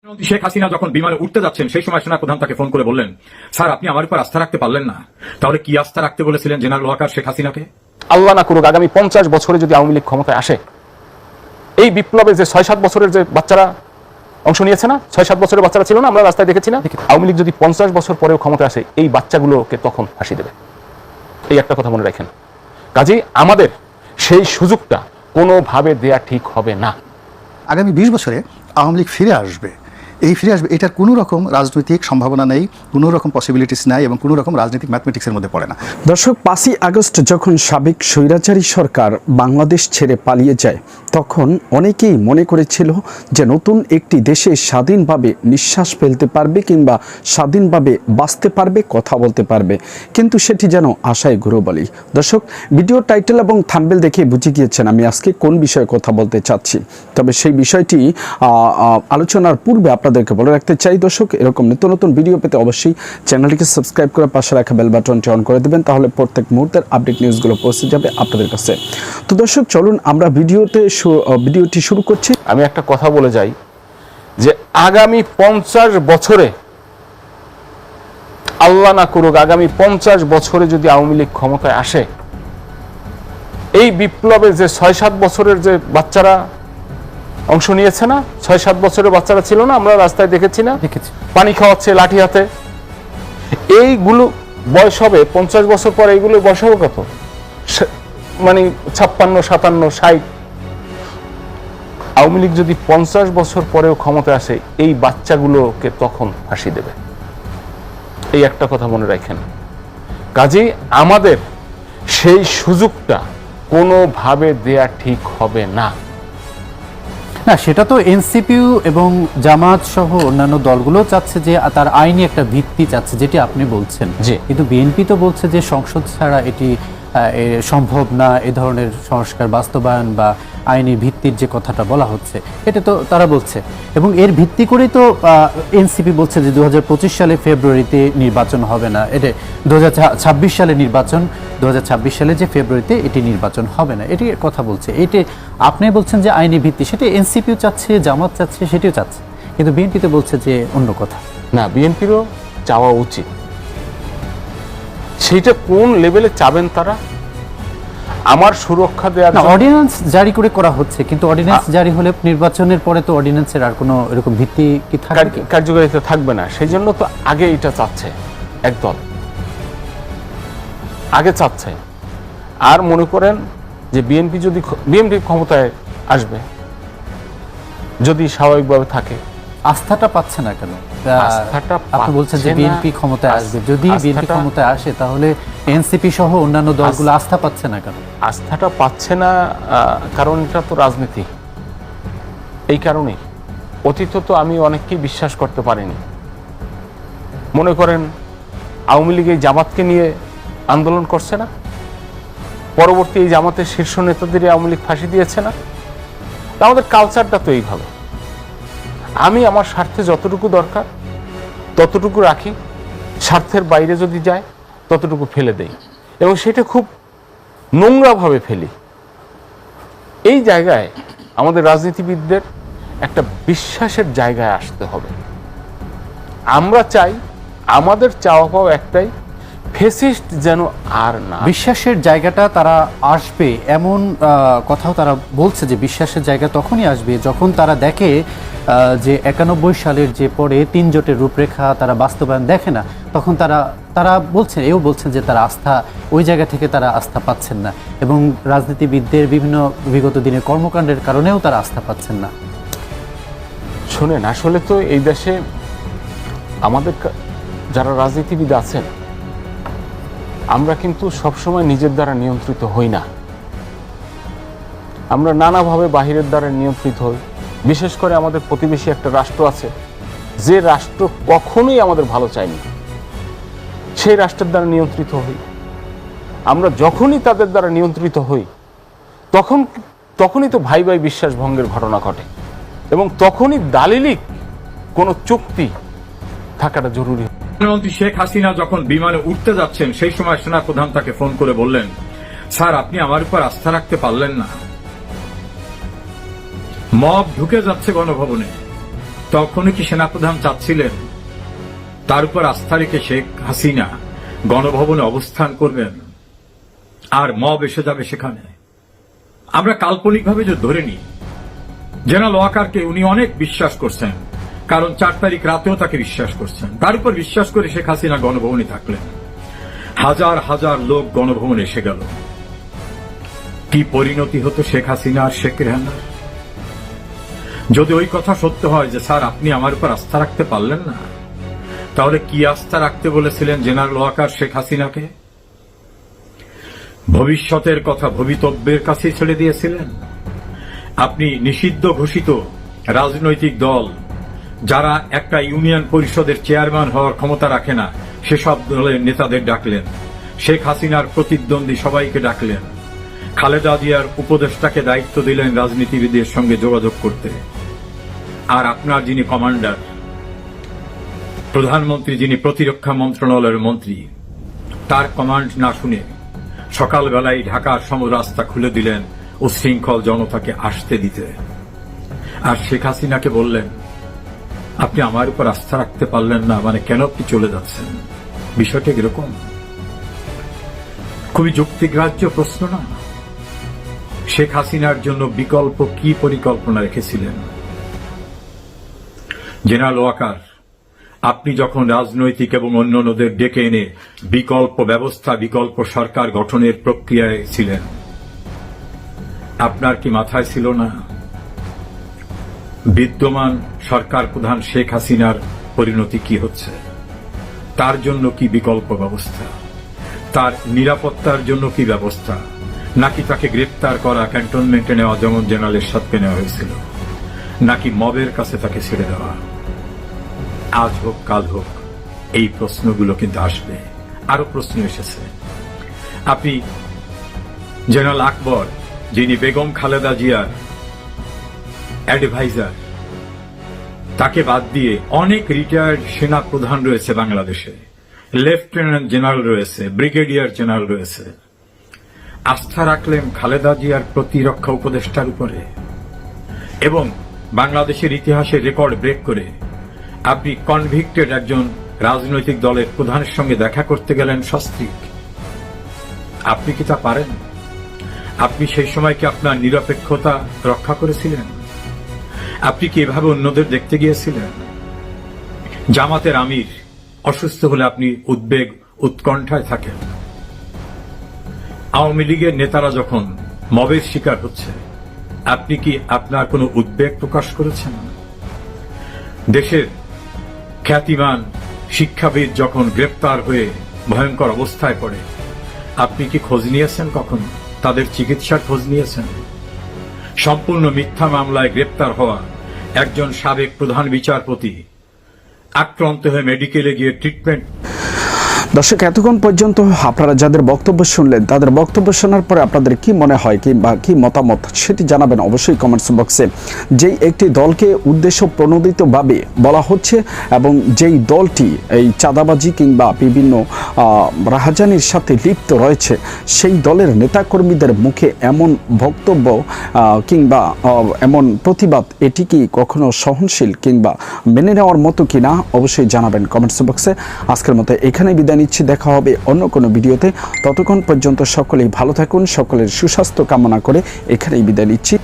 প্রধানমন্ত্রী শেখ হাসিনা যখন বিমানে উঠতে যাচ্ছেন সেই সময় সেনাপ্রধান তাকে ফোন করে বললেন স্যার আপনি আমার উপর আস্থা রাখতে পারলেন না। তাহলে কি আস্থা রাখতে বলেছিলেন জেনারেল ওয়াকার শেখ হাসিনাকে? আল্লাহ না করুক আগামী পঞ্চাশ বছরে যদি আওয়ামী লীগ ক্ষমতায় আসে এই বিপ্লবে যে ছয় সাত বছরের যে বাচ্চারা অংশ নিয়েছে না ছয় সাত বছরের বাচ্চারা ছিল না আমরা রাস্তায় দেখেছি না? আওয়ামী লীগ যদি পঞ্চাশ বছর পরেও ক্ষমতা আসে এই বাচ্চাগুলোকে তখন ফাঁসি দেবে। এই একটা কথা মনে রাখেন। কাজেই আমাদের সেই সুযোগটা কোনোভাবে দেয়া ঠিক হবে না। আগামী বিশ বছরে আওয়ামী লীগ ফিরে আসবে। এই ফিরে আসবে, এটার কোনো রকম রাজনৈতিক সম্ভাবনা নেই, কোনো রকম পসিবিলিটিস নাই এবং কোনো রকম রাজনৈতিক ম্যাথমেটিক্সের মধ্যে পড়ে না। দর্শক, পাঁচই আগস্ট যখন সাবেক স্বৈরাচারী সরকার বাংলাদেশ ছেড়ে পালিয়ে যায় তখন অনেকেই মনে করেছিল যে নতুন একটি দেশে স্বাধীনভাবে নিঃশ্বাস ফেলতে পারবে কিংবা স্বাধীনভাবে বাঁচতে পারবে কথা বলতে পারবে। কিন্তু সেটি যেন আশায় ঘুরো বলি দর্শক ভিডিও টাইটেল এবং থাম্বেল দেখে বুঝে গিয়েছেন আমি আজকে কোন বিষয়ে কথা বলতে চাচ্ছি। তবে সেই বিষয়টি আলোচনার পূর্বে আপনাদেরকে বলে রাখতে চাই দর্শক এরকম নিত্য নতুন ভিডিও পেতে অবশ্যই চ্যানেলটিকে সাবস্ক্রাইব করে পাশে রাখা বেল বাটনটি অন করে দেবেন তাহলে প্রত্যেক মুহূর্তের আপডেট নিউজগুলো পৌঁছে যাবে আপনাদের কাছে। তো দর্শক চলুন আমরা ভিডিওতে শু- আহ, ভিডিওটি শুরু করছি। আমি একটা কথা বলে যাই যে আগামী পঞ্চাশ বছরে আল্লাহ না করুক আগামী পঞ্চাশ বছরে যদি আওয়ামী লীগ ক্ষমতায় আসে এই বিপ্লবে যে ছয় সাত বছরের যে বাচ্চারা অংশ নিয়েছে না ছয় সাত বছরের বাচ্চারা ছিল না আমরা রাস্তায় দেখেছি না? দেখেছি। পানি খাওয়াচ্ছে লাঠি হাতে। এইগুলো বয়স হবে পঞ্চাশ বছর পর এইগুলো বয়স হবে কত? মানে ছাপ্পান্ন সাতান্ন ষাট আওয়ামী লীগ যদি পঞ্চাশ বছর পরেও ক্ষমতা আসে এই বাচ্চাগুলোকে তখন ফাঁসি দেবে। এই একটা কথা মনে রাখেন। কাজেই আমাদের সেই সুযোগটা কোনোভাবে দেয়া ঠিক হবে না। না সেটা তো এনসিপিউ এবং জামাত সহ অন্যান্য দলগুলো চাচ্ছে যে তার আইনি একটা ভিত্তি চাচ্ছে যেটি আপনি বলছেন। জি। কিন্তু বিএনপি তো বলছে যে সংসদ ছাড়া এটি সম্ভব না এ ধরনের সংস্কার বাস্তবায়ন বা আইনি ভিত্তির যে কথাটা বলা হচ্ছে, এটা তো তারা বলছে। এবং এর ভিত্তি করেই তো এনসিপি বলছে যে দু সালে ফেব্রুয়ারিতে নির্বাচন হবে না। এটা দু সালে নির্বাচন দুই হাজার ছাব্বিশ সালে যে ফেব্রুয়ারিতে এটি নির্বাচন হবে না। এটি কথা বলছে। এটি আপনি বলছেন যে আইনি ভিত্তি, সেটা এনসিপিও চাচ্ছে, জামাত চাচ্ছে, সেটিও চাচ্ছে। কিন্তু বিএনপি তো বলছে যে অন্য কথা। না, বিএনপিরও চাওয়া উচিত। সেইটা কোন লেভেলে চাবেন তারা? আমার সুরক্ষা দেওয়ার অর্ডিন্যান্স জারি করে করা হচ্ছে কিন্তু অর্ডিন্যান্স জারি হলে নির্বাচনের পরে তো অর্ডিন্যান্সের আর কোনো এরকম ভিত্তি কি থাকবে? কার্যকারিতা থাকবে না। সেই জন্য তো আগে এটা চাচ্ছে একদল। আগে চাচ্ছে। আর মনে করেন যে বিএনপি যদি বিএনপি ক্ষমতায় আসবে যদি স্বাভাবিকভাবে থাকে আস্থাটা পাচ্ছে না কেন? আপনি বলছেন যে বিএনপি ক্ষমতায় আসবে। যদি বিএনপি ক্ষমতায় আসে তাহলে এনসিপি সহ অন্যান্য দলগুলো আস্থা পাচ্ছে না কেন? আস্থাটা পাচ্ছে না কারণ এটা তো রাজনীতি। এই কারণেই অতীত তো আমি অনেককেই বিশ্বাস করতে পারিনি। মনে করেন আওয়ামী লীগ এই জামাতকে নিয়ে আন্দোলন করছে না? পরবর্তী এই জামাতের শীর্ষ নেতাদের আওয়ামী লীগ ফাঁসি দিয়েছে না? আমাদের কালচারটা তো এইভাবে। আমি আমার স্বার্থে যতটুকু দরকার ততটুকু রাখি, স্বার্থের বাইরে যদি যায়, ততটুকু ফেলে দেই। এবং সেটা খুব নোংরাভাবে ফেলি। এই জায়গায় আমাদের রাজনীতিবিদদের একটা বিশ্বাসের জায়গায় আসতে হবে। আমরা চাই আমাদের চাওয়া পাওয়া একটাই ফেসিস্ট যেন আর না। বিশ্বাসের জায়গাটা তারা আসবে এমন কথাও তারা বলছে যে বিশ্বাসের জায়গা তখনই আসবে যখন তারা দেখে যে একানব্বই সালের যে পরে তিন জোটের রূপরেখা তারা বাস্তবায়ন দেখে না, তখন তারা তারা বলছেন, এও বলছেন যে তারা আস্থা, ওই জায়গা থেকে তারা আস্থা পাচ্ছেন না এবং রাজনীতিবিদদের বিভিন্ন বিগত দিনের কর্মকাণ্ডের কারণেও তারা আস্থা পাচ্ছেন না। শোনেন, আসলে তো এই দেশে আমাদের যারা রাজনীতিবিদ আছেন আমরা কিন্তু সবসময় নিজের দ্বারা নিয়ন্ত্রিত হই না। আমরা নানাভাবে বাহিরের দ্বারা নিয়ন্ত্রিত হই। বিশেষ করে আমাদের প্রতিবেশী একটা রাষ্ট্র আছে, যে রাষ্ট্র কখনোই আমাদের ভালো চায়নি। সেই রাষ্ট্রের দ্বারা নিয়ন্ত্রিত হই। আমরা যখনই তাদের দ্বারা নিয়ন্ত্রিত হই, তখন, তখনই তো ভাই ভাই বিশ্বাস ভঙ্গের ঘটনা ঘটে এবং তখনই দালিলিক কোনো চুক্তি থাকাটা জরুরি। প্রধানমন্ত্রী শেখ হাসিনা যখন বিমানে উঠতে যাচ্ছেন, সেই সময় সেনাপ্রধান তাকে ফোন করে বললেন, স্যার, আপনি আমার উপর আস্থা রাখতে পারলেন না। মব ঢুকে যাচ্ছে গণভবনে। তখনও কি সেনাপ্রধান চাচ্ছিলেন, তার উপর আস্থা রেখে শেখ হাসিনা গণভবনে অবস্থান করবেন, আর মব এসে যাবে সেখানে। আমরা কাল্পনিকভাবে যে ধরে নিই, জেনারেল ওয়াকারকে উনি অনেক বিশ্বাস করছেন। কারণ চার তারিখ রাতেও তাকে বিশ্বাস করছেন। তার উপর বিশ্বাস করে শেখ হাসিনা গণভবনে থাকলেন। হাজার হাজার লোক গণভবনে এসে গেল। কি পরিণতি হতো শেখ হাসিনা আর শেখ রেহানার যদি ওই কথা সত্য হয় যে, স্যার, আপনি আমার উপর আস্থা রাখতে পারলেন না, তাহলে কি আস্থা রাখতে বলেছিলেন জেনারেল ওয়াকার শেখ হাসিনাকে? ভবিষ্যতের কথা ভবিতব্যের কাছে ছেড়ে দিয়েছিলেন? আপনি নিষিদ্ধ ঘোষিত রাজনৈতিক দল যারা একটা ইউনিয়ন পরিষদের চেয়ারম্যান হওয়ার ক্ষমতা রাখে না, সেসব দলের নেতাদের ডাকলেন। শেখ হাসিনার প্রতিদ্বন্দ্বী সবাইকে ডাকলেন। খালেদা জিয়ার উপদেষ্টাকে দায়িত্ব দিলেন রাজনীতিবিদের সঙ্গে যোগাযোগ করতে। আর আপনার যিনি কমান্ডার, প্রধানমন্ত্রী যিনি প্রতিরক্ষা মন্ত্রণালয়ের মন্ত্রী, তার কমান্ড না শুনে সকালবেলায় ঢাকার সম রাস্তা খুলে দিলেন উশৃঙ্খল জনতাকে আসতে দিতে। আর শেখ হাসিনাকে বললেন আপনি আমার উপর আস্থা রাখতে পারলেন না মানে কেন আপনি চলে যাচ্ছেন? বিষয়টা এরকম খুবই যুক্তিগ্রাহ্য প্রশ্ন না? শেখ হাসিনার জন্য বিকল্প কি পরিকল্পনা রেখেছিলেন? জেনারেল ওয়াকার, আপনি যখন রাজনৈতিক এবং অন্যান্যদের ডেকে এনে বিকল্প ব্যবস্থা, বিকল্প সরকার গঠনের প্রক্রিয়ায় ছিলেন, আপনার কি মাথায় ছিল না? বিদ্যমান সরকার প্রধান শেখ হাসিনার পরিণতি কি হচ্ছে? তার জন্য কি বিকল্প ব্যবস্থা? তার নিরাপত্তার জন্য কি ব্যবস্থা? নাকি তাকে গ্রেপ্তার করা ক্যান্টনমেন্টে নেওয়া যেমন জেনারেলের সাথে নেওয়া হয়েছিল, নাকি মবের কাছে তাকে ছেড়ে দেওয়া? আজ হোক, কাল হোক, এই প্রশ্নগুলো কিন্তু আসবে। আরও প্রশ্ন এসেছে। আপনি জেনারেল আকবর, যিনি বেগম খালেদা জিয়ার অ্যাডভাইজার, তাকে বাদ দিয়ে অনেক রিটায়ার্ড সেনা প্রধান রয়েছে বাংলাদেশে লেফটেন্যান্ট জেনারেল রয়েছে ব্রিগেডিয়ার জেনারেল রয়েছে। আস্থা রাখলেন খালেদা জিয়ার প্রতিরক্ষা উপদেষ্টার উপরে। এবং বাংলাদেশের ইতিহাসে রেকর্ড ব্রেক করে আপনি কনভিক্টেড একজন রাজনৈতিক দলের প্রধানের সঙ্গে দেখা করতে গেলেন সস্ত্রিক। আপনি কি তা পারেন? আপনি সেই সময় কি আপনার নিরপেক্ষতা রক্ষা করেছিলেন? আপনি কি এভাবে অন্যদের দেখতে গিয়েছিলেন? জামাতের আমির অসুস্থ হলে আপনি উদ্বেগ, উৎকণ্ঠায় থাকেন। আওয়ামী লীগের নেতারা যখন মবের শিকার হচ্ছে, আপনি কি আপনার কোনো উদ্বেগ প্রকাশ করেছেন? দেশের খ্যাতিমান শিক্ষাবিদ যখন গ্রেপ্তার হয়ে ভয়ঙ্কর অবস্থায় পড়ে, আপনি কি খোঁজ নিয়েছেন কখন? তাদের চিকিৎসার খোঁজ নিয়েছেন? সম্পূর্ণ মিথ্যা মামলায় গ্রেপ্তার হওয়া একজন সাবেক প্রধান বিচারপতি। আক্রান্ত হয়ে মেডিকেলে গিয়ে ট্রিটমেন্ট দর্শক, এতক্ষণ পর্যন্ত আপনারা যাদের বক্তব্য শুনলেন, তাদের বক্তব্য শোনার পরে আপনাদের কি মনে হয় কিংবা কি মতামত সেটি জানাবেন অবশ্যই কমেন্টস বক্সে যেই একটি দলকে উদ্দেশ্য প্রণোদিতভাবে বলা হচ্ছে এবং যেই দলটি এই চাঁদাবাজি কিংবা বিভিন্ন রাহাজানির সাথে লিপ্ত রয়েছে, সেই দলের নেতাকর্মীদের মুখে এমন বক্তব্য কিংবা এমন প্রতিবাদ এটি কি কখনো সহনশীল কিংবা মেনে নেওয়ার মতো কি না অবশ্যই জানাবেন কমেন্টস বক্সে আজকের মতো এখানে বিদায় নিচ্ছি। দেখা হবে অন্য কোনো ভিডিওতে। ততক্ষণ পর্যন্ত সকলেই ভালো থাকুন, সকলের সুস্বাস্থ্য কামনা করে এখানেই বিদায় নিচ্ছি।